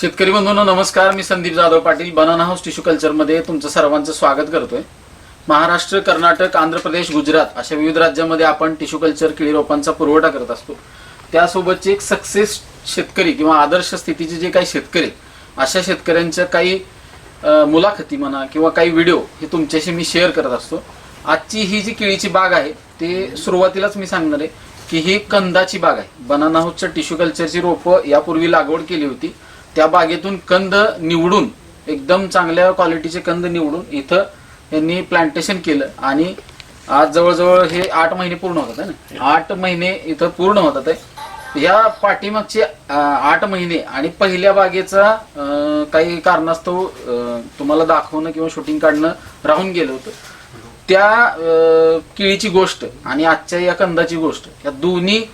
शेतकरी बंधूंना नमस्कार. मी Sandeep Jadhav Patil banana house tissue कल्चरमध्ये तुमचं सर्वांचं स्वागत करतोय. महाराष्ट्र कर्नाटक आंध्र प्रदेश गुजरात अशा विविध राज्यामध्ये आपण टिश्यू कल्चर केळी रोपांचा पुरवठा करत असतो. त्यासोबतचे एक सक्सेस शेतकरी किंवा आदर्श स्थितीचे जे काही शेतकरी अशा शेतकऱ्यांच्या काही मुलाखती म्हणा किंवा काही व्हिडिओ हे तुमच्याशी मी शेअर करत असतो. आजची ही जी केळीची बाग आहे ते सुरुवातीलाच मी सांगणार आहे की ही कंदाची बाग आहे. बनाना हाऊसच्या टिश्यू कल्चरची रोपं यापूर्वी लागवड केली होती. त्या बागेतून कंद निवडून एकदम चांगल्या क्वालिटीचे कंद निवडून इथं यांनी प्लांटेशन केलं. आणि आज जवळजवळ हे आठ महिने पूर्ण होतात आहे ना? आठ महिने इथं पूर्ण होतात. आहे या पाठीमागचे आठ महिने आणि पहिल्या बागेचा अं, काही कारणास्तव तुम्हाला दाखवणं किंवा शूटिंग काढणं राहून गेलं होतं. त्या अं, केळीची गोष्ट आणि आजच्या या कंदाची गोष्ट या दोन्ही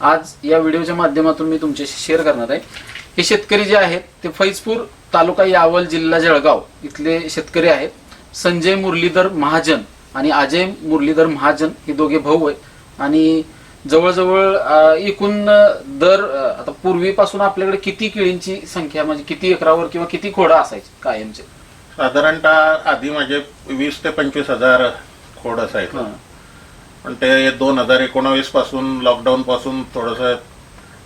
आज या व्हिडिओच्या माध्यमातून मी तुमच्याशी शेअर करणार आहे. हे शेतकरी जे आहेत ते फैजपूर तालुका यावल जिल्हा जळगाव इथले शेतकरी आहेत. संजय मुरलीधर महाजन आणि अजय मुरलीधर महाजन हे दोघे भाऊ आहेत. आणि जवळजवळ एकूण दर आता पूर्वीपासून आपल्याकडे किती केळींची संख्या म्हणजे किती एकरावर किंवा किती खोडा असायची कायमचे? साधारणतः आधी माझे वीस ते पंचवीस हजार खोड असायचं. पण ते दोन हजार एकोणावीसपासून लॉकडाऊन पासून थोडस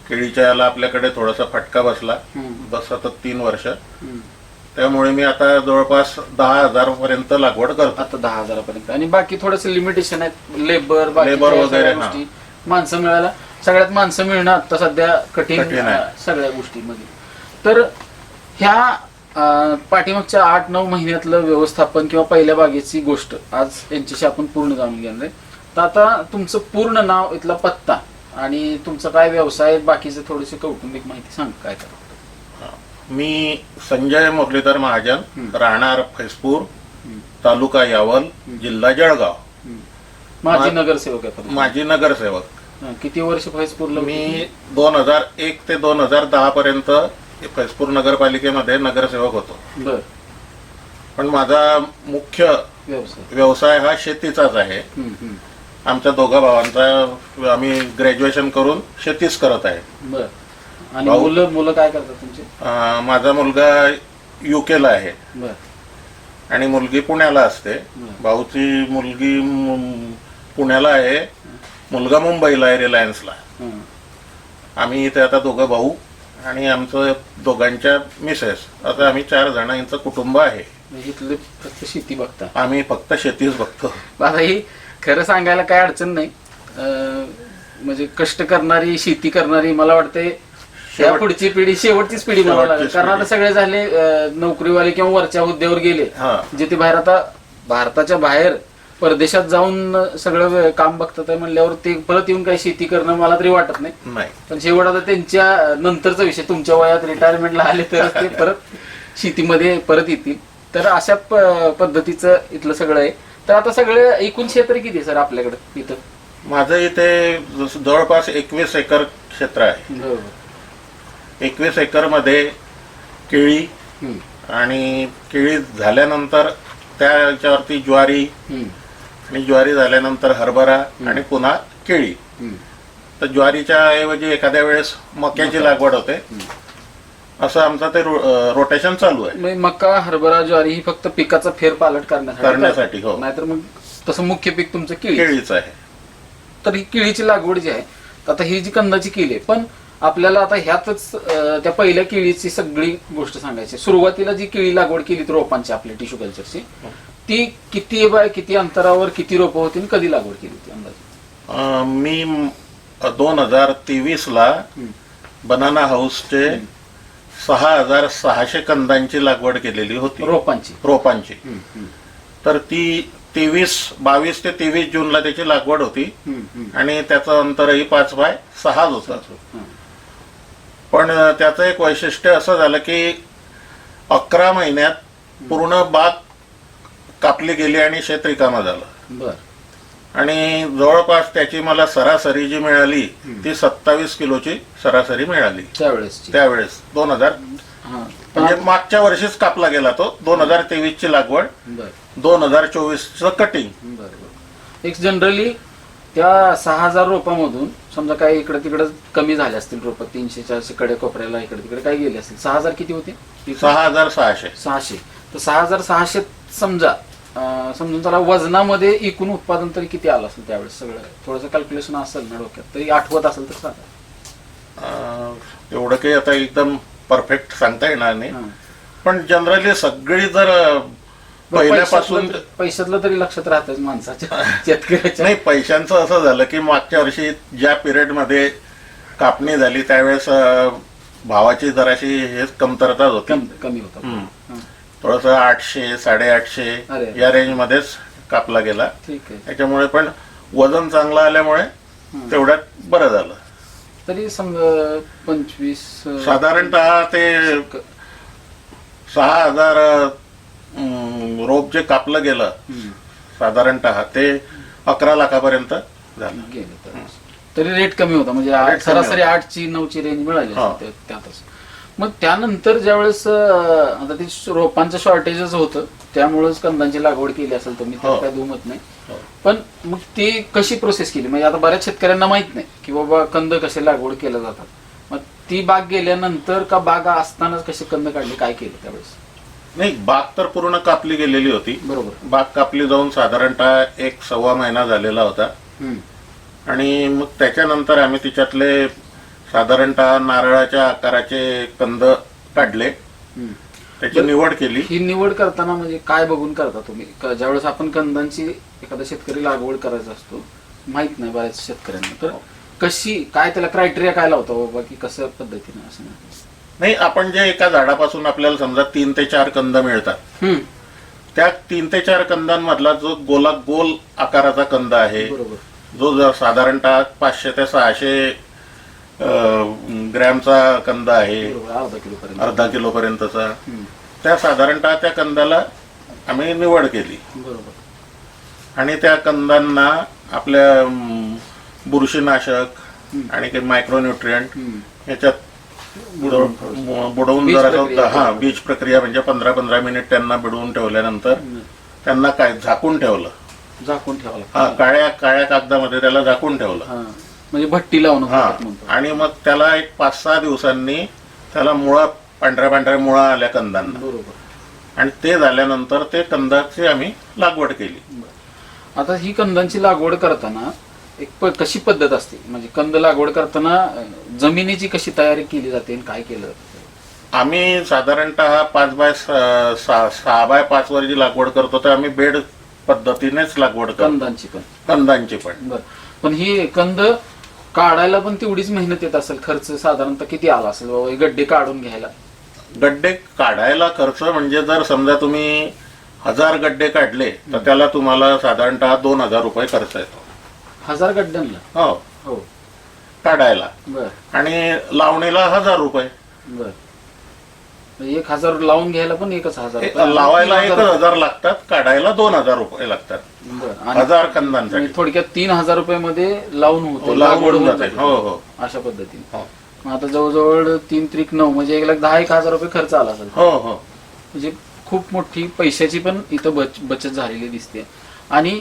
केळीच्या याला आपल्याकडे थोडासा फटका बसला. बस आता तीन वर्ष. त्यामुळे मी आता जवळपास दहा हजार पर्यंत लागवड करतो. आता दहा हजारापर्यंत. आणि बाकी थोडेसे लिमिटेशन आहेत. लेबर Labor वगैरे, हा. गोष्टी. माणसं मिळायला. सगळ्यात माणसं मिळणं आता सध्या कठीण कठीण आहे. अं, सगळ्या गोष्टीमध्ये. तर ह्या अं, पाठीमागच्या आठ नऊ महिन्यातलं व्यवस्थापन किंवा पहिल्या बागेची गोष्ट आज यांच्याशी आपण पूर्ण जाणून घेणार आहे. तर आता तुमचं पूर्ण नाव इथला पत्ता. आणि तुमचा काय व्यवसाय बाकीचे थोडेसे कौटुंबिक माहिती सांग काय करा. मी संजय मुरलीधर महाजन. राहणार फैसपूर तालुका यावल जिल्हा जळगाव. माझी मा- नगरसेवक आहे. माजी नगरसेवक. हं, किती वर्ष फैजपूरला मी दोन हजार एक ते दोन हजार दहा पर्यंत फैसपूर नगरपालिकेमध्ये नगरसेवक होतो. बर. पण माझा मुख्य व्यवसाय. व्यवसाय हा शेतीचाच आहे. आमच्या दोघा भावांचा आम्ही ग्रॅज्युएशन करून शेतीच करत आहे. बर. आणि भाऊ- मुलं मुलं काय करतात तुमचे? अं, माझा मुलगा युकेला आहे. बर. आणि मुलगी पुण्याला असते. भाऊची मुलगी मु- पुण्याला आहे. मुलगा मुंबईला आहे रिलायन्सला हं. आम्ही इथे आता दोघं भाऊ आणि आमचं दोघांच्या मिसेस असं आम्ही चार जणांचं कुटुंब आहे. म्हणजे इथले फक्त शेती बघता. आम्ही फक्त शेतीच बघतो. आता ही खरं सांगायला काय अडचण नाही. अं, म्हणजे कष्ट करणारी शेती करणारी मला वाटते त्या शेवट- पुढची पिढी शेवटचीच पिढी म्हणावं लागेल शेवटचीच कारण आता पिढी. सगळे झाले अं, नोकरीवाले किंवा वरच्या हुद्द्यावर गेले. हा. जिथे बाहेर आता भारताच्या बाहेर परदेशात जाऊन सगळं वे- काम बघतात आहे म्हणल्यावर ते परत येऊन काही शेती करणं मला तरी वाटत नाही. नाही. पण शेवट आता त्यांच्या नंतरचा विषय तुमच्या वयात रिटायरमेंटला आले तर ते परत शेतीमध्ये परत येतील. तर अशा प- पद्धतीचं इथलं सगळं आहे. तर आता सगळं एकूण क्षेत्र किती आहे सर आपल्याकडे इथं? माझं इथे जवळपास एकवीस एकर क्षेत्र आहे. एकवीस एकरमध्ये केळी हम्म, आणि केळी झाल्यानंतर त्याच्यावरती ज्वारी हम्म, आणि ज्वारी झाल्यानंतर हरभरा आणि पुन्हा केळी. हम्म. तर ज्वारीच्या ऐवजी एखाद्या वेळेस मक्याची लागवड होते. असं आमचं ते रोटेशन चालू आहे म्हणजे मका हरभरा ज्वारी ही फक्त पिकाचा फेरपालट करण्यासाठी करण्यासाठी, हो. नाहीतर मग तसं मुख्य पीक तुमचं केळी केळीच आहे तर ही केळीची लागवड जी आहे तर आता ही जी कंदाची केळी आहे पण आपल्याला आता ह्यातच अं, त्या पहिल्या केळीची सगळी गोष्ट सांगायची आहे. सुरुवातीला जी केळी लागवड केली ती रोपांची आपल्या टिश्यू कल्चरची ती किती बाय किती अंतरावर किती रोपं होती आणि कधी लागवड केली होती अंदाजे अं, मी दोन हजार तेवीस ला. बनाना हाऊसचे सहा हजार सहाशे कंदांची लागवड केलेली होती. रोपांची. रोपांची. तर ती तेवीस बावीस ते तेवीस जूनला त्याची लागवड होती. आणि त्याचं अंतरही पाच बाय सहाच होतं. पण त्याचं एक वैशिष्ट्य असं झालं की अकरा महिन्यात पूर्ण बाग कापली गेली आणि शेत रिकामा झालं. बर. आणि जवळपास त्याची मला सरासरी जी मिळाली ती सत्तावीस किलोची सरासरी मिळाली. त्यावेळेसची त्यावेळेस दोन हजार. म्हणजे मागच्या वर्षीच कापला गेला तो दोन हजार तेवीस ची लागवड दोन हजार चोवीस च कटिंग एक जनरली त्या सहा हजार रोपामधून समजा काही इकडे तिकडे कमी झाले असतील रोप तीनशे चारशे कडे कोपऱ्याला इकडे तिकडे काय गेले असतील. सहा हजार किती होते? सहा हजार सहाशे. सहाशे. तर सहा हजार सहाशे समजा समजून चला वजनामध्ये एकूण उत्पादन तरी किती आलं असेल त्यावेळेस? सगळं थोडंसं कॅल्क्युलेशन असेल ना डोक्यात? तरी आठवत असेल तर सांगा. एवढं काही आता एकदम परफेक्ट सांगता येणार नाही. पण जनरली सगळी जर पहिल्यापासून पैशातलं- तरी लक्षात राहतच माणसाच्या शेतकऱ्याच्या. नाही पैशांचं असं झालं की मागच्या वर्षी ज्या पिरियडमध्ये कापणी झाली त्यावेळेस भावाची जराशी हे कमतरता होती. कम- होता. थोडस आठशे साडेआठशे अरे. या रेंज मध्येच कापला गेला ठीक आहे त्याच्यामुळे पण वजन चांगलं आल्यामुळे. तेवढ्यात बरं झालं तरी समजा पंचवीस अं, साधारणतः ते सहा हजार अं, रोप जे कापलं गेलं हम्म. साधारणतः ते अकरा लाखापर्यंत झालं गेले तर तरी रेट कमी होता म्हणजे आठ- कमी सरासरी होता. आठची नऊची रेंज मिळाली हा. असेल त्या- त्यातच मग त्यानंतर ज्यावेळेस अं, आता ते रोपांचं शॉर्टेजच होतं त्यामुळेच कंदांची लागवड केली असेल तुम्ही त्यात हो. काय दुमत नाही. हो. पण मग ती कशी प्रोसेस केली? म्हणजे आता बऱ्याच शेतकऱ्यांना माहीत नाही की बाबा कंद कसे लागवड केल्या जातात. मग ती बाग गेल्यानंतर का बाग असतानाच कसे कंद काढले? काय केलं त्यावेळेस? नाही बाग तर पूर्ण कापली गेलेली होती. बरोबर. बाग कापली जाऊन साधारणतः एक सव्वा महिना झालेला होता. हम्म. आणि मग त्याच्यानंतर आम्ही तिच्यातले साधारणतः नारळाच्या आकाराचे कंद काढले. त्याची निवड केली. ही निवड करताना म्हणजे काय बघून करता तुम्ही? क- ज्यावेळेस आपण कंदांची एखादा शेतकरी लागवड करायचा असतो माहीत नाही बऱ्याच शेतकऱ्यांना. तर कशी काय त्याला क्रायटेरिया काय लावता बाबा की कसं पद्धतीनं असं? नाही आपण जे एका झाडापासून आपल्याला समजा तीन ते चार कंद मिळतात. हम्म, त्या तीन ते चार कंदांमधला जो गोला गोल आकाराचा कंद आहे बरोबर. जो साधारणतः पाचशे ते सहाशे ग्रॅमचा कंद आहे. अर्धा किलो पर्यंत अर्धा किलो पर्यंतचा हम्म, त्या साधारणतः त्या कंदाला आम्ही निवड केली. बरोबर. आणि त्या कंदांना आपल्या बुरशीनाशक आणि काही मायक्रोन्युट्रियंट हम्म, ह्याच्यात बुडवून जरा हा बीज प्रक्रिया म्हणजे पंधरा पंधरा मिनिट त्यांना बुडवून ठेवल्यानंतर. त्यांना काय झाकून ठेवलं. झाकून ठेवावं हा काळ्या काळ्या कागदामध्ये त्याला झाकून ठेवलं. म्हणजे भट्टी लावून हा. म्हणतो. आणि मग त्याला एक पाच सहा दिवसांनी त्याला मुळा पांढऱ्या पांढऱ्या मुळा आल्या कंदांना. बरोबर. आणि ते झाल्यानंतर ते कंदाची आम्ही लागवड केली. आता ही कंदांची लागवड करताना एक प- कशी पद्धत असते? म्हणजे कंद लागवड करताना अं, जमिनीची कशी तयारी केली जाते आणि काय केलं जातं? आम्ही साधारणतः पाच बाय स- सहा सहा बाय पाच वर जी लागवड करतो तर आम्ही बेड पद्धतीनेच लागवड करतो. कंदांची पण. कंदांची पण. बर. पण ही कंद काढायला पण तेवढीच मेहनत येत असेल खर्च साधारणतः किती आला असेल? बाबा हे गड्डे काढून घ्यायला. गड्डे काढायला खर्च म्हणजे जर समजा तुम्ही हजार गड्डे काढले तर त्याला तुम्हाला साधारणतः दोन हजार रुपये खर्च येतो. हजार गड्ड्यांना? हो. हो. काढायला. बर. आणि लावणीला हजार रुपये. बर. एक हजार लावून घ्यायला पण एकच हजार रुपये. लावायला एक हजार- लागतात काढायला दोन हजार रुपये लागतात बरं आणि हजार कंदांसाठी म्हणजे थोडक्यात तीन हजार रुपये मध्ये लावून हो, होते लावून लागवड होऊन जाते. जाते. हो, हो. अशा पद्धतीने हो मग आता जवळजवळ तीन त्रिक नऊ म्हणजे एक लाख दहा एक हजार रुपये खर्च आला असेल हो हो म्हणजे खूप मोठी पैशाची पण इथं बच बचत झालेली दिसते आणि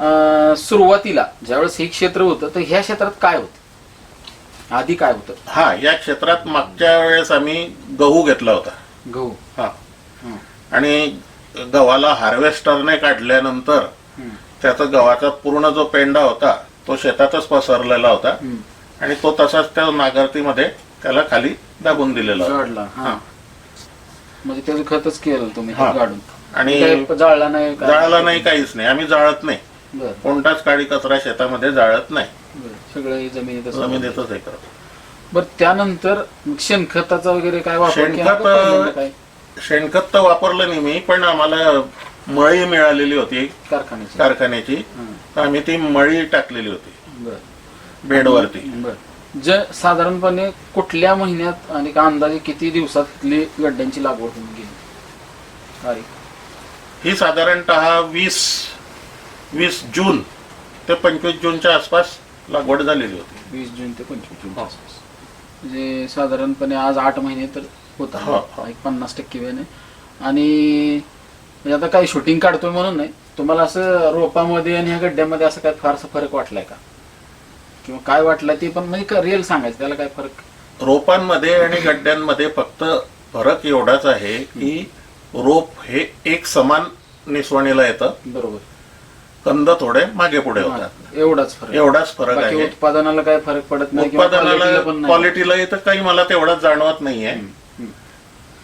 अं, सुरुवातीला ज्यावेळेस हे क्षेत्र होतं तर ह्या क्षेत्रात काय होतं आधी काय होतं? हा या क्षेत्रात मागच्या वेळेस आम्ही गहू घेतला होता. गहू. हा. आणि गव्हाला हार्वेस्टरने काढल्यानंतर त्याचा गव्हाचा पूर्ण जो पेंडा होता तो शेतातच पसरलेला होता. आणि तो तसाच त्या नागरतीमध्ये त्याला खाली दाबून दिलेला होता. म्हणजे त्याचं खतच केलं तुम्ही. गाडून. आणि काय जाळला नाही? जाळला नाही काहीच नाही. आम्ही जाळत नाही. कोणताच काळी कचरा शेतामध्ये जाळत नाही. सगळं हे जमिनीत जमिनीतच हे करतो. बर त्यानंतर शेणखताचा वगैरे काय वापर केला शेणखत, का पहिल्यांदा काय? शेणखत तर वापरलं नाही मी पण आम्हाला मळी मिळालेली होती. कारखान्याची. कारखान्याची. तर आम्ही ती मळी टाकलेली होती. बर. बेडवरती. बर. जे साधारणपणे कुठल्या महिन्यात आणि का अंदाजे किती दिवसातली गड्ड्यांची लागवड होऊन गेली? तारीख. ही साधारणतः वीस वीस जून ते पंचवीस जूनच्या आसपास लागवड झालेली होती. वीस जून ते पंचवीस जून म्हणजे साधारणपणे आज आठ महिने तर हो, होता हो. एक पन्नास टक्के वेळ आणि म्हणजे आता काही शूटिंग काढतोय म्हणून नाही. तुम्हाला असं रोपामध्ये आणि ह्या गड्ड्यामध्ये असं काय फारसा फरक वाटलाय का? किंवा काय वाटलं ते पण म्हणजे रिअल सांगायचं त्याला काय फरक? रोपांमध्ये आणि गड्ड्यांमध्ये फक्त फरक एवढाच आहे की रोप हे एक समान निसवणीला येतं. बरोबर. कंद थोडे मागे पुढे होतात. एवढाच फरक एवढाच फरक बाकी आहे. उत्पादनाला काय फरक पडत नाही किंवा उत्पादनाला quality ला पण नाही. क्वालिटीला तर काही मला तेवढाच जाणवत नाहीये. हम्म.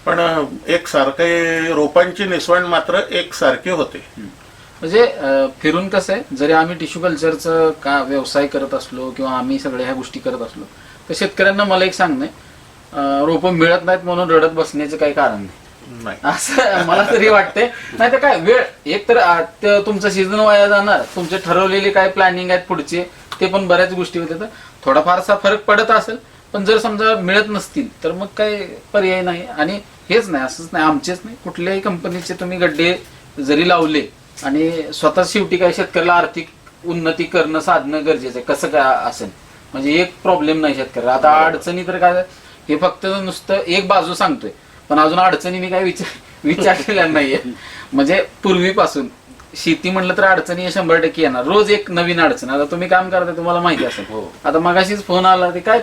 पण एक सारखे रोपांची निसवण मात्र एक सारखी होते म्हणजे अं, फिरून कसं आहे जरी आम्ही टिश्यू कल्चरचं का व्यवसाय करत असलो किंवा आम्ही सगळ्या ह्या गोष्टी करत असलो तर शेतकऱ्यांना मला एक सांगणं आहे रोपं मिळत नाहीत म्हणून रडत बसण्याचं काही कारण नाही. नाही. असं मला तरी वाटते नाही तर काय वेळ एक तर आ, त- तुमचं सीझन वाया जाणार. तुमचे ठरवलेले काय प्लॅनिंग आहेत पुढचे ते पण बऱ्याच गोष्टी होते तर थोडाफारसा फरक पडत असेल पण जर समजा मिळत नसतील तर मग काय पर्याय नाही. आणि हेच नाही असंच नाही आमचेच नाही. कुठल्याही कंपनीचे तुम्ही गड्डे जरी लावले आणि स्वतः शेवटी काय शेतकऱ्याला आर्थिक उन्नती करणं साधणं गरजेचं आहे. कसं काय असेल? म्हणजे एक प्रॉब्लेम नाही शेतकऱ्याला. आता अडचणी तर काय हे फक्त नुसतं एक बाजू सांगतोय. पण अजून अडचणी मी काय विचार विचारलेल्या नाहीये. म्हणजे पूर्वीपासून. शेती म्हणलं तर अडचणी शंभर टक्के येणार. रोज एक नवीन अडचण. आता तुम्ही काम करता तुम्हाला माहिती असेल. हो. आता मगाशीच फोन आला ते काय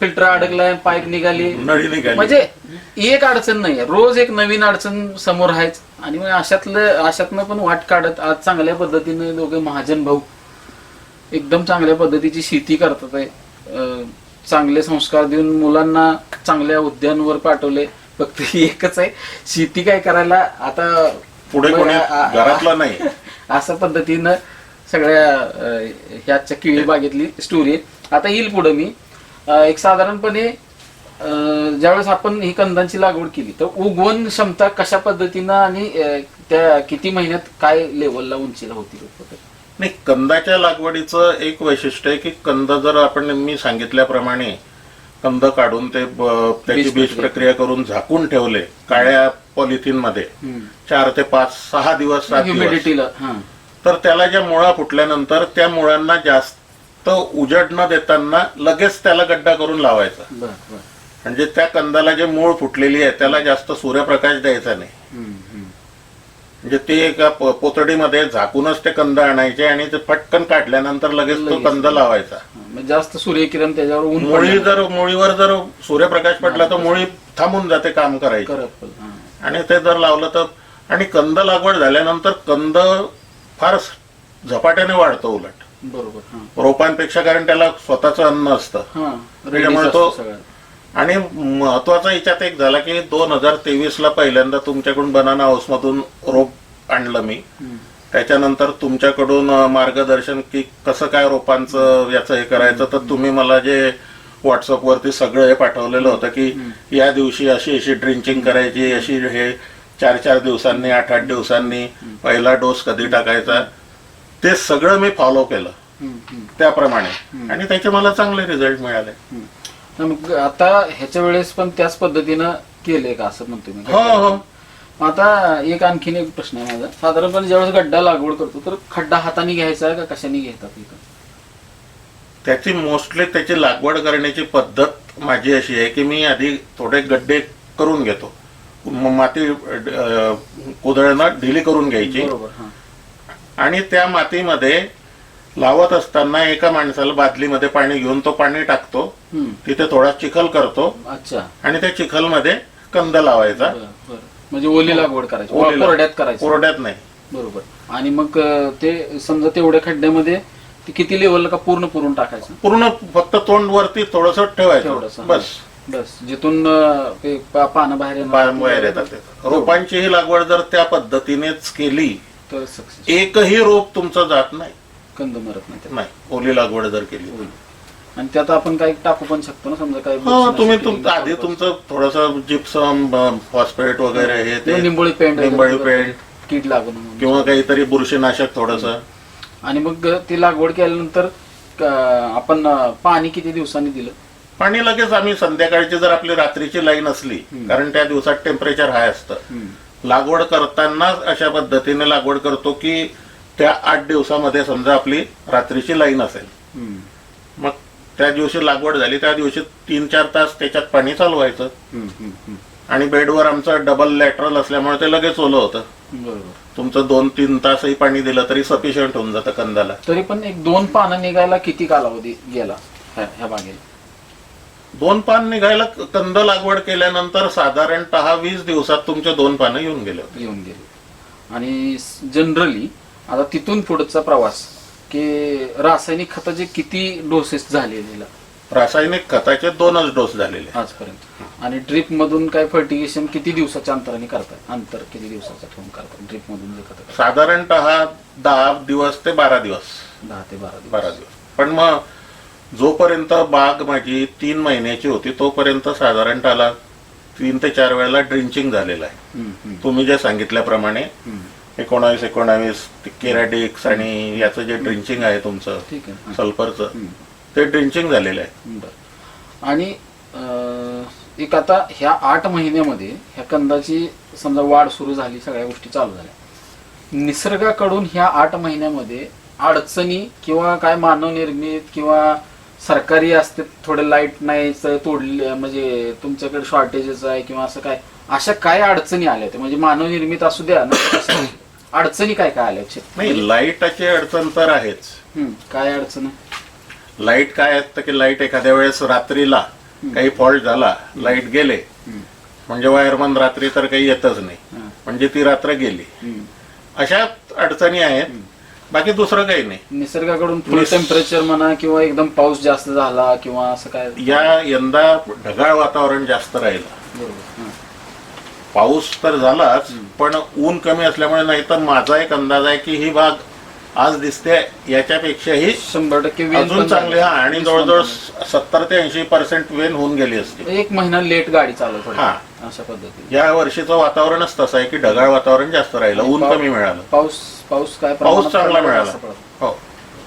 फिल्टर अडकलाय पाईप निघाली. नळी निघाली. म्हणजे एक अडचण नाही रोज एक नवीन अडचण समोर आहेच. आणि मग अशातलं अशातनं पण वाट काढत आज चांगल्या पद्धतीने दोघे महाजन भाऊ एकदम चांगल्या पद्धतीची शेती करतात आहे. अं, चांगले संस्कार देऊन मुलांना चांगल्या उद्यानवर पाठवले. फक्त एकच आहे. शेती काय करायला आता पुढे कोणी घरातला नाही. अशा पद्धतीनं सगळ्या ह्याच्या किळी बागेतली स्टोरी आहे आता येईल पुढं मी. एक साधारणपणे ज्यावेळेस आपण ही कंदांची लागवड केली तर उगवण क्षमता कशा पद्धतीनं आणि त्या किती महिन्यात काय लेवलला उंचीला होती? नाही कंदाच्या लागवडीचं एक वैशिष्ट्य आहे की कंद जर आपण मी सांगितल्याप्रमाणे कंद काढून ते त्याची बीज प्रक्रिया. करून झाकून ठेवले काळ्या पॉलिथिनमध्ये चार ते पाच सहा दिवस सात दिवस. ह्युमिडिटीला तर त्याला ज्या मुळा फुटल्यानंतर त्या मुळांना जास्त उजड न देताना लगेच त्याला गड्डा करून लावायचा. म्हणजे त्या कंदाला जे मूळ फुटलेली आहे त्याला जास्त सूर्यप्रकाश द्यायचा नाही. म्हणजे ते एका पोतडीमध्ये झाकूनच ते कंद आणायचे आणि ते पटकन काढल्यानंतर लगेच तो. कंद लावायचा. म्हणजे जास्त सूर्यकिरण त्याच्यावर ऊन मुळी जर मुळीवर जर सूर्यप्रकाश पडला तर मुळी थांबून जाते काम करायची. आणि ते जर लावलं तर आणि कंद लागवड झाल्यानंतर कंद फार झपाट्याने वाढतो उलट. बरोबर रोपांपेक्षा कारण त्याला स्वतःचं अन्न असतं. त्याच्यामुळे तो-. आणि महत्त्वाचा याच्यात एक झाला की दोन हजार तेवीस ला पहिल्यांदा तुमच्याकडून बनाना हाऊस मधून रोप आणलं मी. त्याच्यानंतर तुमच्याकडून मार्गदर्शन की कसं काय रोपांचं याचं हे करायचं तर तुम्ही मला जे व्हॉट्सअप वरती सगळं हे पाठवलेलं होतं की या दिवशी अशी अशी ड्रिंचिंग करायची अशी हे चार चार दिवसांनी आठ आठ दिवसांनी पहिला डोस कधी टाकायचा ते सगळं मी फॉलो केलं. त्याप्रमाणे. आणि त्याचे मला चांगले रिझल्ट मिळाले. मग आता ह्याच्या वेळेस पण त्याच पद्धतीनं केले का असं म्हणतो मी. हो हो. मग आता एक आणखीन एक प्रश्न आहे माझा. साधारणपणे ज्यावेळेस गड्डा लागवड करतो तर खड्डा हाताने घ्यायचा आहे का कशाने घेतात त्याची मोस्टली त्याची लागवड करण्याची पद्धत माझी अशी आहे की मी आधी थोडे गड्डे करून घेतो. म- माती अं, ढिली करून घ्यायची. बरोबर हा. आणि त्या मातीमध्ये लावत असताना एका माणसाला बादलीमध्ये पाणी घेऊन तो पाणी टाकतो. तिथे थोडा चिखल करतो. अच्छा. आणि त्या चिखलमध्ये कंद लावायचा. म्हणजे ओली लागवड करायची. कोरड्यात करायची. कोरड्यात नाही. बरोबर. आणि मग ते समजा तेवढ्या खड्ड्यामध्ये किती लेवल का पूर्ण पुरून टाकायचं? पूर्ण फक्त तोंड वरती थोडस ठेवायचं. बस. बस. जिथून पानं बाहेर बाहेर येतात. रोपांची ही लागवड जर त्या पद्धतीनेच केली तर एकही रोप तुमचं जात नाही. कंद मरत नाही त्यात. नाही. ओली लागवड जर केली. आणि त्यात आपण काही टाकू पण शकतो ना समजा काही हा तुम्ही आधी तुमचं थोडस जिप्सम फॉस्फेट वगैरे हे ते किंवा निंबोळी पेंट निंबोळी पेंट. कीड लागू नये म्हणून. किंवा काहीतरी बुरशीनाशक थोडस. आणि मग ती लागवड केल्यानंतर अं, आपण अं, पाणी किती दिवसांनी दिलं? पाणी लगेच आम्ही संध्याकाळची जर आपली रात्रीची लाईन असली कारण त्या दिवसात टेम्परेचर हाय असतं. लागवड करताना अशा पद्धतीने लागवड करतो की त्या आठ दिवसामध्ये समजा आपली रात्रीची लाईन असेल. हम्म. मग त्या दिवशी लागवड झाली त्या दिवशी तीन चार तास त्याच्यात पाणी चालवायचं. आणि बेडवर आमचं डबल लॅटरल असल्यामुळे ते लगेच ओलं होतं. बरोबर. तुमचं दोन तीन तासही पाणी दिलं तरी सफिशियंट होऊन जातं कंदाला. तरी पण एक दोन पानं निघायला किती कालावधी गेला ह्या ह्या बागेला दोन पान निघायला कंद लागवड केल्यानंतर साधारणतः वीस दिवसात तुमचे दोन पानं येऊन गेले होते. येऊन गेले. आणि जनरली आता तिथून पुढचा प्रवास की रासायनिक खताचे किती डोसेस झालेले? रासायनिक खताचे दोनच डोस झालेले आजपर्यंत. आणि ड्रीप मधून काय फर्टिगेशन किती दिवसाच्या अंतराने करताय अंतर किती दिवसाचं ठेवून करताय ड्रीप मधून जे खत? करताय? साधारणतः दहा दिवस ते बारा दिवस. दहा ते बारा दिवस. बारा दिवस. पण मग जोपर्यंत बाग माझी तीन महिन्याची होती तोपर्यंत साधारणतः तीन ते चार वेळेला ड्रिंचिंग झालेलं आहे. तुम्ही जे सांगितल्याप्रमाणे. एकोणावीस एकोणावीस केरॅडिक्स आणि याचं जे ड्रिंचिंग आहे तुमचं ठीक आहे. सल्फरचं. ते ड्रिंचिंग झालेलं आहे. बर. आणि अं, एक आता ह्या आठ महिन्यामध्ये ह्या कंदाची समजा वाढ सुरू झाली सगळ्या गोष्टी चालू झाल्या. निसर्गाकडून ह्या आठ महिन्यामध्ये अडचणी किंवा काय मानव निर्मित किंवा सरकारी असते थोडे लाइट नाही तोडले म्हणजे तुमच्याकडे शॉर्टेजेस आहे किंवा असं काय अशा काय अडचणी आल्या होत्या म्हणजे मानव निर्मित असू द्या ना कसं असू द्या. अडचणी काय काय आल्या? नाही लाईटाची अडचण तर आहेच. काय अडचण? लाइट काय असतं की लाइट एखाद्या वेळेस रात्रीला काही फॉल्ट झाला लाइट गेले म्हणजे वायरमन रात्री तर काही येतच नाही. हा, म्हणजे ती रात्र गेली. अशा अडचणी आहेत. बाकी दुसरं काही नाही. निसर्गाकडून फुल निस- टेम्परेचर म्हणा किंवा एकदम पाऊस जास्त झाला किंवा असं काय? या यंदा ढगाळ वातावरण जास्त राहिलं. बरोबर हां. पाऊस तर झालाच पण ऊन कमी असल्यामुळे नाही तर माझा एक अंदाज आहे की ही बाग आज दिसते याच्यापेक्षाही शंभर टक्के वेन अजून चांगली हा आणि जवळजवळ सत्तर ते ऐंशी पर्सेंट वेन होऊन गेली असते. एक महिना लेट गाडी चालवत थोडी हां. अशा पद्धतीने. या वर्षीचं वातावरणच तसं आहे की ढगाळ वातावरण जास्त राहिलं ऊन कमी मिळालं. पाऊस पाऊस काय पाऊस चांगला मिळाला? हो.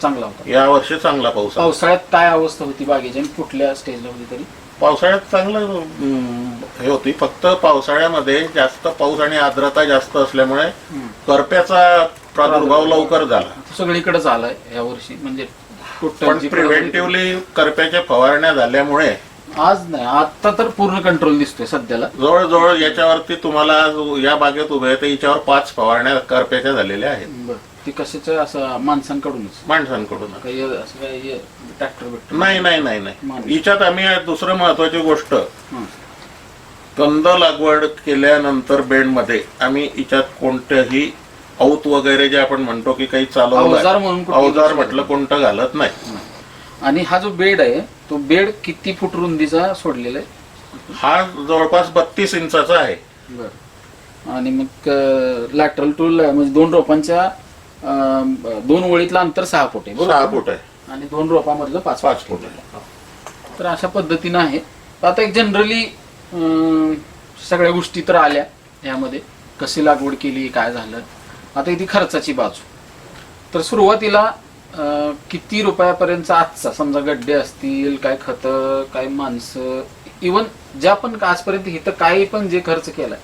चांगला होता. या वर्षी चांगला पाऊस. पावसाळ्यात काय अवस्था होती बागेची? आणि कुठल्या स्टेजला होती तरी? पावसाळ्यात चांगलं हे होती. फक्त पावसाळ्यामध्ये जास्त पाऊस आणि आर्द्रता जास्त असल्यामुळे करप्याचा प्रादुर्भाव लवकर झाला. सगळीकडे झालाय या वर्षी म्हणजे पण प्रिव्हेंटिव्हली करप्याच्या फवारण्या झाल्यामुळे आज नाही. आता तर पूर्ण कंट्रोल दिसतोय सध्याला. जवळजवळ याच्यावरती तुम्हाला या बागेत उभे आहे तर याच्यावर पाच फवारण्या करप्याच्या झालेल्या आहेत. ती कशाच्या असं माणसांकडूनच? माणसांकडून काही असं काही ट्रॅक्टर बिक्टर? नाही नाही नाही नाही. हिच्यात आम्ही दुसरं महत्वाची गोष्ट. हं. कंद लागवड केल्यानंतर बेडमध्ये आम्ही हिच्यात कोणत्याही औत वगैरे जे आपण म्हणतो की काही अवजार चालवलं म्हणून कुठली अवजार गोष्ट म्हटलं कोणतं घालत नाही. आणि हा जो बेड आहे तो बेड किती फूट रुंदीचा सोडलेला आहे? हा जवळपास बत्तीस इंचाचा आहे. आणि मग लॅटरल टूल म्हणजे दोन रोपांच्या अं, दोन ओळीतलं अंतर सहा फूट आहे सहा फूट आहे. आणि दोन रोपामधलं पाच पाच फूट आहे. तर अशा पद्धतीनं आहे. आता एक जनरली सगळ्या गोष्टी तर आल्या यामध्ये. कशी लागवड केली काय झालं? आता इथे खर्चाची बाजू. तर सुरुवातीला अं, किती रुपयापर्यंतचा आजचा समजा गड्डे असतील काय खतं काय माणसं इवन ज्या पण आजपर्यंत इथं काही पण जे खर्च केलाय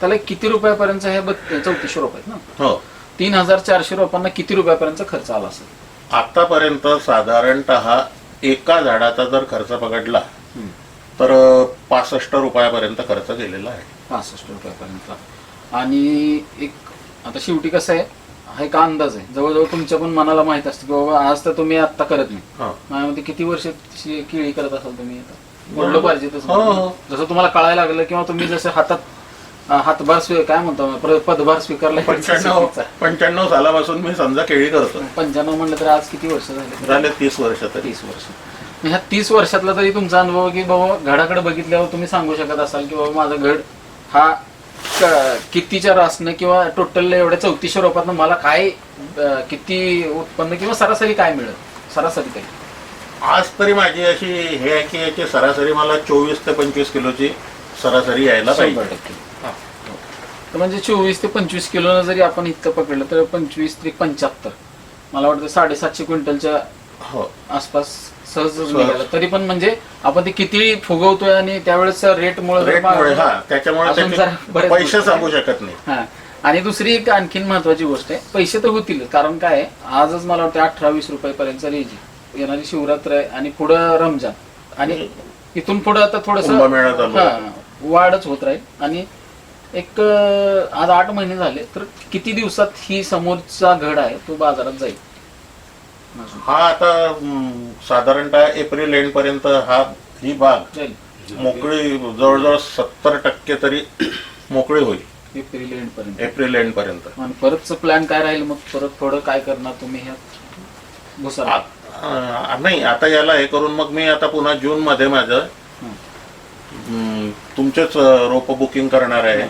त्याला किती रुपयापर्यंत हे बत- चौतीसशे रुपये आहेत ना? हो. तीन हजार चारशे रुपयांना किती रुपयापर्यंत खर्च आला असेल? आतापर्यंत साधारणतः एका झाडाचा जर खर्च पकडला. तर पासष्ट रुपयापर्यंत खर्च गेलेला आहे. पासष्ट रुपयापर्यंत. आणि एक आता शेवटी कसं आहे हा एक अंदाज आहे. जवळजवळ तुमच्या पण मनाला माहीत असतं की बाबा आज तर तुम्ही आता करत नाही. हो. माझ्यामध्ये किती वर्ष केळी करत असाल तुम्ही? आता हो, हो. जसं तुम्हाला कळायला लागलं किंवा तुम्ही जसं हातात हातभार स्वी काय म्हणतो पदभार स्वीकारला पंच्याण्णव पंच्याण्णव सालापासून मी समजा केळी करतो पंच्याण्णव म्हणलं तर आज किती वर्ष झाले? झाले तीस वर्ष तरी. तीस वर्ष. मग ह्या तीस वर्षातला तरी तुमचा अनुभव की बाबा घडाकडे बघितल्यावर तुम्ही सांगू शकत असाल की बाबा माझा घड हा क- कितीच्या रासनं किंवा टोटल एवढ्या चौतीसशे रुपयातनं मला काय अं, किती उत्पन्न किंवा सरासरी काय मिळेल? सरासरी काय? आज तरी माझी अशी हे आहे की याची सरासरी मला चोवीस ते पंचवीस किलोची सरासरी यायला शंभर पाहिजे. टक्के. तर म्हणजे चोवीस ते पंचवीस किलो जरी आपण इतकं पकडलं तर पंचवीस ते पंच्याहत्तर. मला वाटतं साडेसातशे क्विंटलच्या हो. आसपास सहज निघालं. तरी पण म्हणजे आपण ते किती फुगवतोय आणि त्यावेळेस रेटमुळे रेटमुळे हा. त्याच्यामुळे अजून त्याचे पैसे गोष्टी सांगू शकत नाही. हा. आणि दुसरी एक आणखीन महत्वाची गोष्ट आहे पैसे तर होतील कारण काय आहे, आजच मला वाटतं अठरा वीस रुपयापर्यंत रेजी येणारी शिवरात्र आहे आणि पुढं रमजान. आणि इथून पुढं आता थोडस कुंभमेळा चालू आहे. वाढच होत राहील. आणि एक आज आठ महिने झाले तर किती दिवसात ही समोरचा घड आहे तो बाजारात जाईल? हा आता साधारणतः एप्रिल एंड पर्यंत हा ही बाग मोकळी जवळजवळ सत्तर टक्के तरी मोकळी होईल. एप्रिल एंड पर्यंत एप्रिल एंड पर्यंत आणि परतचं प्लॅन काय राहील मग? परत थोडं काय करणार तुम्ही ह्यात? घुसा नाही आता याला हे करून मग मी आता पुन्हा जून मध्ये माझं तुमचेच रोप बुकिंग करणार आहे.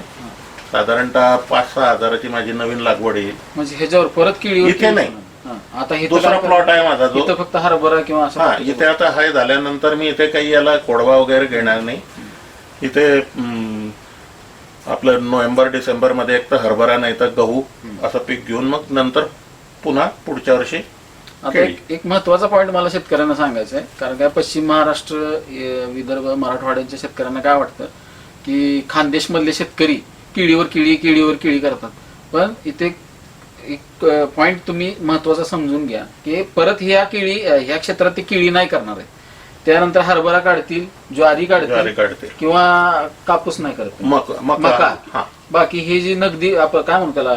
साधारणतः पाच सहा हजाराची माझी नवीन लागवड येईल. म्हणजे ह्याच्यावर परत केळीवर इथे केळी नाही. हा, आता इथं दुसरा प्लॉट? आहे माझा जो. फक्त हरभरा किंवा असं हा इथे आता हाय झाल्यानंतर मी इथे काही याला खोडवा वगैरे घेणार नाही. इथे आपलं नोव्हेंबर डिसेंबरमध्ये एक तर हरभरा नाही तर गहू असं पीक घेऊन मग नंतर पुन्हा पुढच्या वर्षी आता एक एक महत्त्वाचा पॉईंट मला शेतकऱ्यांना सांगायचा आहे कारण काय पश्चिम महाराष्ट्र विदर्भ मराठवाड्याच्या शेतकऱ्यांना काय वाटतं? की खानदेश मधले शेतकरी किडीवर किडी किडीवर किडी करतात. पण इथे एक पॉइंट तुम्ही महत्त्वाचा समजून घ्या की परत ह्या किळी अं, ह्या क्षेत्रात ते किळी नाही करणार आहे. त्यानंतर हरभरा काढतील ज्वारी काढतील काढते किंवा कापूस नाही करत. मक बाकी हे जी नगदी आपण काय म्हणू त्याला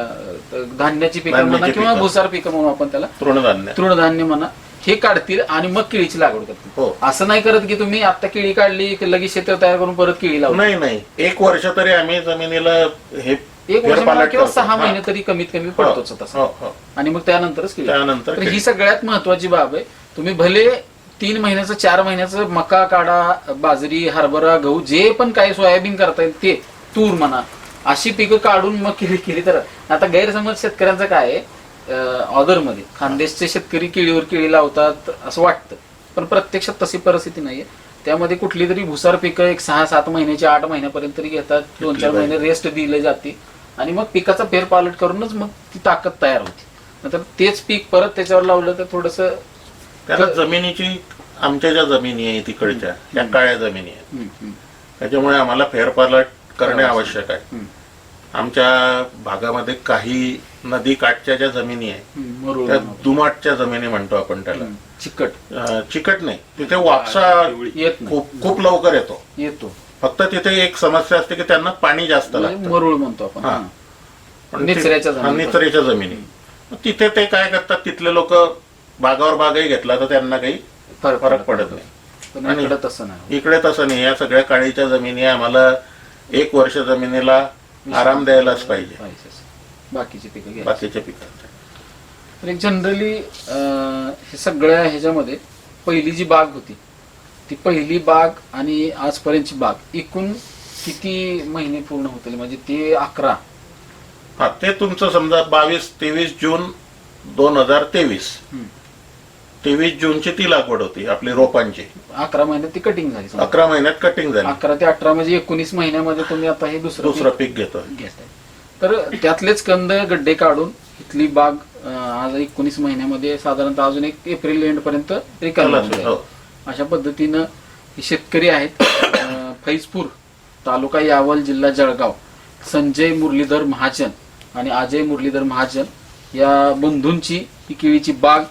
धान्याची पिकं धान्याची म्हणा किंवा पिकं. भुसार पिकं म्हणू आपण त्याला तृणधान्य तृणधान्य म्हणा हे काढतील आणि मग केळीची लागवड करतील हो असं नाही करत की तुम्ही आता केळी काढली की लगेच क्षेत्र तयार करून परत केळी लावली नाही नाही एक वर्ष तरी आम्ही जमिनीला हे एक वर्ष म्हणा फेरपालट किंवा करतो. सहा हा. महिने तरी कमीत कमी हो, पडतोच तसा हो, हो. आणि मग त्यानंतरच केळी त्यानंतर तर ही केळी. सगळ्यात महत्वाची बाब आहे तुम्ही भले तीन महिन्याचं चार महिन्याचं मका काढा बाजरी हरभरा गहू जे पण काही सोयाबीन करता येईल ते तूर म्हणा अशी पिकं काढून मग केळी केली तर. आता गैरसमज शेतकऱ्यांचा काय आहे? ऑदरमध्ये खानदेशचे शेतकरी केळीवर केळी लावतात असं वाटतं. पण प्रत्यक्षात तशी परिस्थिती नाहीये. त्यामध्ये कुठली तरी भुसार पिकं एक सहा सात महिन्याची आठ महिन्यापर्यंत तरी घेतात. दोन चार महिने रेस्ट दिले जाते. आणि मग पिकाचा फेरपालट करूनच मग ती ताकद तयार होते. नंतर तेच पीक परत त्याच्यावर लावलं तर थोडस त्याला जमिनीची आमच्या ज्या जमिनी आहे तिकडच्या त्या काळ्या जमिनी आहेत. त्याच्यामुळे आम्हाला फेरपालट करणे आवश्यक आहे. आमच्या भागामध्ये काही नदी काठच्या ज्या जमिनी आहे मरुळ त्या दुमाटच्या जमिनी म्हणतो आपण त्याला. चिकट. चिकट नाही. तिथे वापसा येत नाही. खूप खूप लवकर येतो. येतो. फक्त तिथे एक समस्या असते की त्यांना पाणी जास्त म्हणजे लागतं. मरुळ म्हणतो आपण हा. हा. पण ते- निचऱ्याच्या हा, जमिनी. निचऱ्याच्या जमिनी. मग तिथे ते काय करतात तिथले लोक बागावर बागही घेतला तर त्यांना काही फरक फरक पडत नाही. पण आणि- इकडं तसं नाही. इकडे तसं नाही. या सगळ्या काळीच्या जमिनी आम्हाला एक वर्ष जमिनीला आराम द्यायलाच पाहिजे. बाकीची पिकं बाकीच्या पिकांच्या तर एक जनरली हे सगळ्या ह्याच्यामध्ये पहिली जी बाग होती ती पहिली बाग आणि आजपर्यंतची बाग एकूण किती महिने पूर्ण होतील? म्हणजे ते अकरा. हा ते तुमचं समजा बावीस तेवीस जून दोन हजार तेवीस. तेवीस जूनची ती लागवड होती आपली रोपांची अकरा महिन्यात ती कटिंग झाली समजा. अकरा महिन्यात कटिंग झाली अकरा ते अठरा म्हणजे एकोणीस महिन्यामध्ये तुम्ही आता हे दुसरं दुसरं पीक घेतो घेताय तर त्यातलेच कंद गड्डे काढून इथली बाग अं, आज एकोणीस महिन्यामध्ये साधारणतः अजून एक एप्रिल एंड पर्यंत रिकामी त्याला- होऊन जाईल. हो. अशा पद्धतीनं हे शेतकरी आहेत अं, फैजपूर तालुका यावल जिल्हा जळगाव संजय मुरलीधर महाजन आणि अजय मुरलीधर महाजन या बंधूंची ही केळीची बाग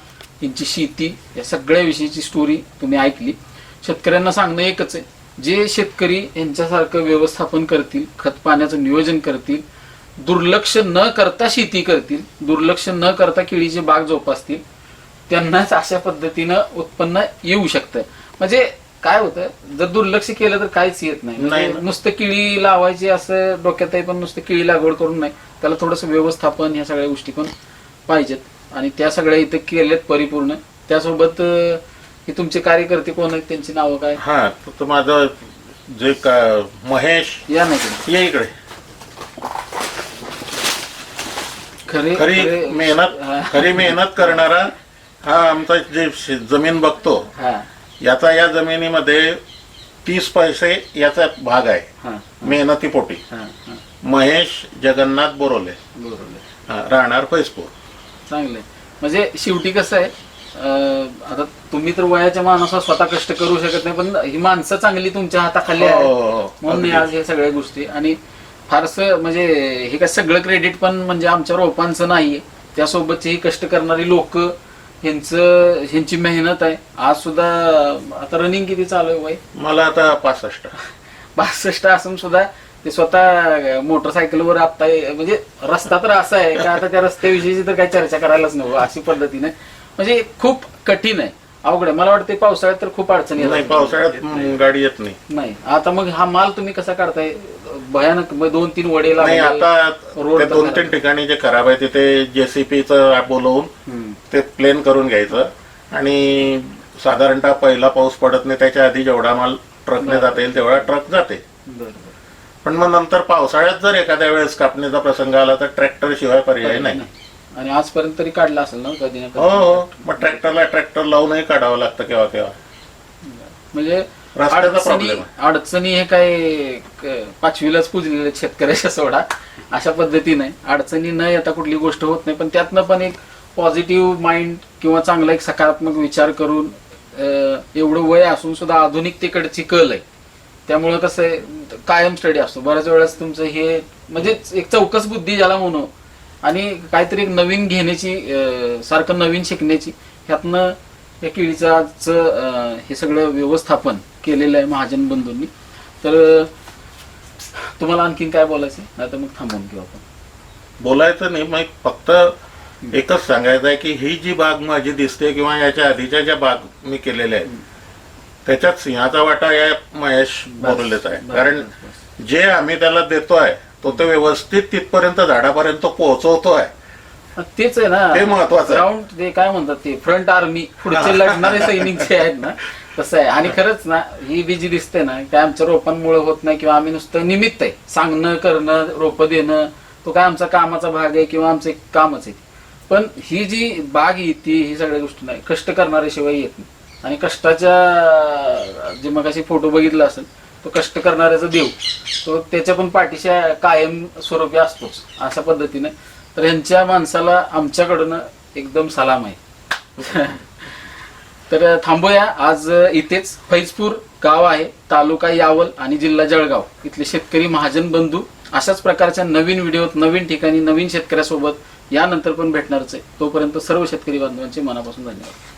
यांची शेती या सगळ्या विषयीची स्टोरी तुम्ही ऐकली. शेतकऱ्यांना सांगणं एकच आहे. जे शेतकरी यांच्यासारखं व्यवस्थापन करतील खत पाण्याचं नियोजन करतील दुर्लक्ष न करता शेती करतील दुर्लक्ष न करता केळीची बाग जोपासतील त्यांनाच अशा पद्धतीनं उत्पन्न येऊ शकतं. म्हणजे काय होतं? जर दुर्लक्ष केलं तर काहीच येत नाही. म्हणजे. नुसतं केळी लावायची असं डोक्यात आहे पण नुसतं केळी लागवड करून नाही. त्याला थोडंसं व्यवस्थापन ह्या सगळ्या गोष्टी पण पाहिजेत. आणि त्या सगळ्या इथं केलेत परिपूर्ण. त्यासोबत हे तुमचे कार्यकर्ते कोण आहेत? त्यांची नावं काय? हा तर तो माझं जे का महेश या नाही का? ये इकडे. खरे खरी खरे- मेहनत हा. खरी मेहनत करणारा हा आमचा जे शे- जमीन बघतो हा. याचा या जमिनीमध्ये तीस पैसे याचा भाग आहे. हा मेहनतीपोटी. हा हा. महेश जगन्नाथ बोरोले. बरोबर हा, राहणार फैजपूर चांगलंय. म्हणजे शेवटी कसं आहे अं, आता तुम्ही तर वयाच्या माणसाला स्वतः कष्ट करू शकत नाही पण ही माणसं चांगली तुमच्या हाताखाली हो, आहेत. हो, हो. म्हणून हे आज हे सगळ्या गोष्टी. आणि फारसं म्हणजे हे काय सगळं क्रेडिट पण म्हणजे आमच्या रोपांचं नाहीये. त्यासोबतचे ही कष्ट करणारी लोक ह्यांचं ह्यांची मेहनत आहे. आज सुद्धा आता रनिंग किती चालू आहे मला आता पासष्ट बासष्ट असून सुद्धा ते स्वतः मोटरसायकलवर आता म्हणजे रस्ता तर असा आहे का आता त्या रस्त्याविषयीची तर काही चर्चा करायलाच नको अशी पद्धतीने. म्हणजे खूप कठीण आहे. अवघड आहे. मला वाटते पावसाळ्यात तर खूप अडचणी नाही येतात. पावसाळ्यात गाडी येत नाही. नाही. आता मग हा माल तुम्ही कसा काढताय? भयानक मग दोन तीन वडे नाही लागले. आता रोड दोन तीन ठिकाणी जे खराब आहे तिथे जेसीपीचं बोलवून हम्म. ते प्लेन करून घ्यायचं. आणि साधारणतः पहिला पाऊस पडत नाही त्याच्या आधी जेवढा माल ट्रकने जाता येईल तेवढा ट्रक जाते. बरं. पण मग नंतर पावसाळ्यात जर एखाद्या वेळेस कापणीचा प्रसंग आला तर ट्रॅक्टर शिवाय पर्याय नाही. आणि आजपर्यंत तरी काढला असेल ना कधी ना हो कधी? हो मग ट्रॅक्टरला ट्रॅक्टर लावूनही काढावं लागतं केव्हा केव्हा. म्हणजे रस्त्याचा अडचणी problem आहे. अडचणी हे काय क- पाचवीलाच पुजलेले आहेत शेतकऱ्याच्या सोडा. अशा पद्धतीने अडचणी न येता कुठली गोष्ट होत नाही पण त्यातनं पण एक पॉझिटिव्ह माइंड किंवा चांगला एक सकारात्मक विचार करून अं, एवढं वय असून सुद्धा आधुनिकतेकडची कल आहे. त्यामुळं कसं आहे कायम स्टडी असतो. बऱ्याच वेळेस तुमचं हे म्हणजे एक चौकस बुद्धी ज्याला म्हणू आणि काहीतरी एक नवीन घेण्याची सारखं नवीन शिकण्याची ह्यातनं या केळीचं अं, हे सगळं व्यवस्थापन केलेलं आहे महाजन बंधूंनी. तर तुम्हाला आणखीन काय बोलायचं नाही तर मग थांबवून घेऊ आपण. बोलायचं नाही मग फक्त एकच सांगायचं आहे की ही जी बाग माझी दिसते किंवा याच्या आधीच्या ज्या बाग मी केलेल्या आहेत त्याच्यात सिंहाचा वाटा या महेश बोरलेचा आहे. कारण. जे आम्ही त्याला देतोय तो ते व्यवस्थित तिथपर्यंत झाडापर्यंत पोहोचवतोय. तेच आहे ना. ते महत्वाचं. ग्राउंड ते काय म्हणतात ते फ्रंट आर्मी पुढचे लढणारे सैनिक जे आहेत ना तसं आहे. आणि खरंच ना ही बी जी दिसते ना काय आमच्या रोपांमुळे होत नाही किंवा आम्ही नुसतं निमित्त आहे. सांगणं करणं रोपं देणं तो काय आमचा कामाचा भाग आहे किंवा आमचं एक कामच आहे. पण ही जी बाग येते ही सगळ्या गोष्टी नाही. कष्ट करणाऱ्याशिवाय येत नाही. आणि कष्टाच्या जे मग फोटो बघितला असेल तो कष्ट करणाऱ्याचा देव. तो त्याच्या पण पाठीशा कायम स्वरूपी असतोच अशा पद्धतीने. तर ह्यांच्या माणसाला आमच्याकडनं एकदम सलाम आहे. तर थांबूया. आज इथेच फैजपूर गाव आहे तालुका यावल आणि जिल्हा जळगाव. इथले शेतकरी महाजन बंधू अशाच प्रकारच्या नवीन व्हिडिओत नवीन ठिकाणी नवीन शेतकऱ्यासोबत यानंतर पण भेटणारच आहे. तोपर्यंत सर्व शेतकरी बांधवांचे मनापासून धन्यवाद.